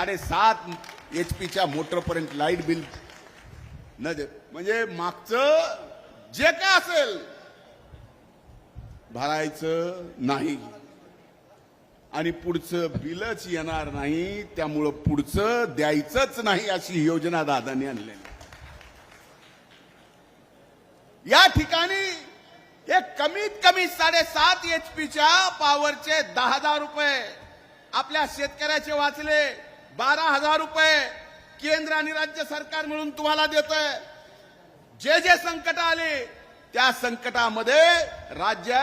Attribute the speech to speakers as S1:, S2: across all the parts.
S1: साडेसात एच पीच्या मोटरपर्यंत light bill न दे. म्हणजे मागचं जे काय असेल भरायचं नाही. आणि पुढचं बिलच येणार नाही त्यामुळं पुढचं द्यायचंच नाही अशी योजना दादांनी आणलेली या ठिकाणी हे कमीत कमी साडेसात एच पीच्या पॉवरचे दहा हजार रुपये आपल्या शेतकऱ्याचे वाचले. बारा हजार रुपये केंद्र आणि राज्य सरकार मिळून तुम्हाला देत जे जे संकट आले त्या संकटामध्ये राज्य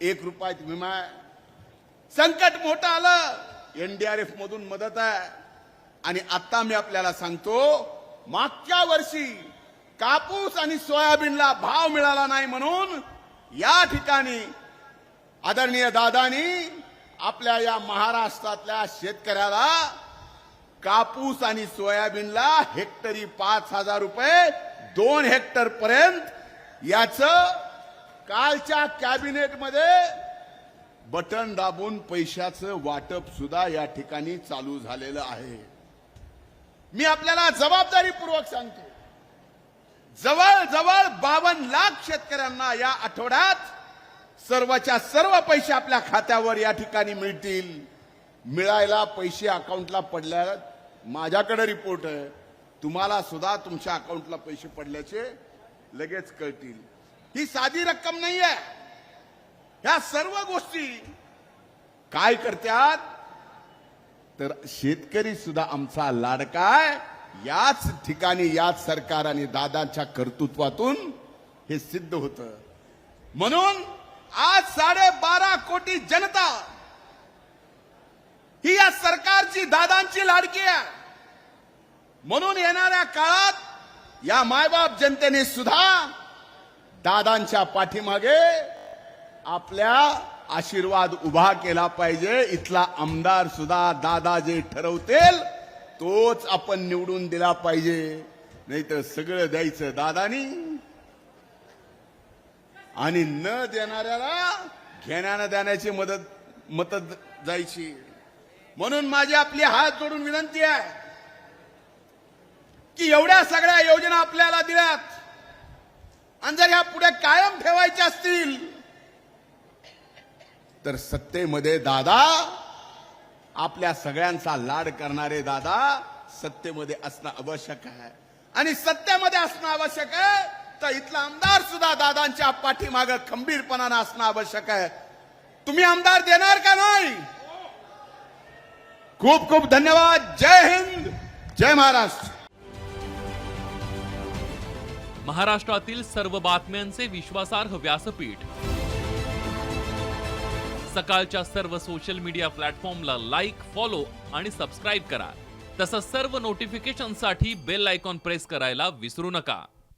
S1: एक रुपयात विमा आहे. संकट मोठं आलं एनडीआरएफ मधून मदत आहे आणि आता मी आपल्याला सांगतो मागच्या वर्षी कापूस आणि सोयाबीनला भाव मिळाला नाही म्हणून या ठिकाणी आदरणीय दादानी आपल्या या महाराष्ट्रातल्या शेतकऱ्याला कापूस आणि सोयाबीनला हेक्टरी पाच हजार रुपये दोन हेक्टर पर्यंत याच कालच्या कॅबिनेटमध्ये बटन दाबून पैशाचं वाटप सुद्धा या ठिकाणी चालू झालेलं आहे. मी आपल्याला जबाबदारीपूर्वक सांगतो. जवळजवळ बावन्न लाख शेतकऱ्यांना या आठवड्यात सर्वच्या सर्व पैसे आपल्या खात्यावर या ठिकाणी मिळतील. मिळायला पैसे अकाउंटला पडल्या माझ्याकडे रिपोर्ट आहे. तुम्हाला सुद्धा तुमच्या अकाउंटला पैसे पडल्याचे लगेच कळतील. ही साधी रक्कम नाही आहे ह्या सर्व गोष्टी काय करतात तर शेतकरी सुद्धा आमचा लाडका याच ठिकाणी याच सरकार आणि दादांच्या कर्तृत्वातून हे सिद्ध होतं. म्हणून आज साडेबारा कोटी जनता ही या सरकारची दादांची लाडकी आहे. म्हणून येणाऱ्या काळात या मायबाप जनतेने सुद्धा दादांच्या पाठीमागे आपल्या आशीर्वाद उभा केला पाहिजे. इथला आमदार सुद्धा दादा जे ठरवतील तोच आपण निवडून दिला पाहिजे. नाहीतर सगळं द्यायचं दादानी. आणि न देणाऱ्याला घेण्यानं देण्याची मदत मत जायची. म्हणून माझी आपली हात जोडून विनंती आहे की एवढ्या सगळ्या योजना आपल्याला दिल्यात आणि जर ह्या पुढे कायम ठेवायच्या असतील तर सत्तेमध्ये दादा आपल्या सगळ्यांचा लाड करणारे दादा सत्तेमध्ये असणं आवश्यक आहे. आणि सत्तेमध्ये असणं आवश्यक आहे तर इथला आमदार सुद्धा दादांच्या पाठीमाग खंबीरपणानं असणं आवश्यक आहे. तुम्ही आमदार देणार का नाही? खूप खूप धन्यवाद. जय हिंद. जय महाराष्ट्र.
S2: महाराष्ट्रातील सर्व बातम्यांचे विश्वासार्ह व्यासपीठ. सकाळच्या सर्व सोशल मीडिया प्लॅटफॉर्मला लाईक फॉलो आणि सबस्क्राईब करा. तसंच सर्व नोटिफिकेशनसाठी बेल आयकॉन प्रेस करायला विसरू नका.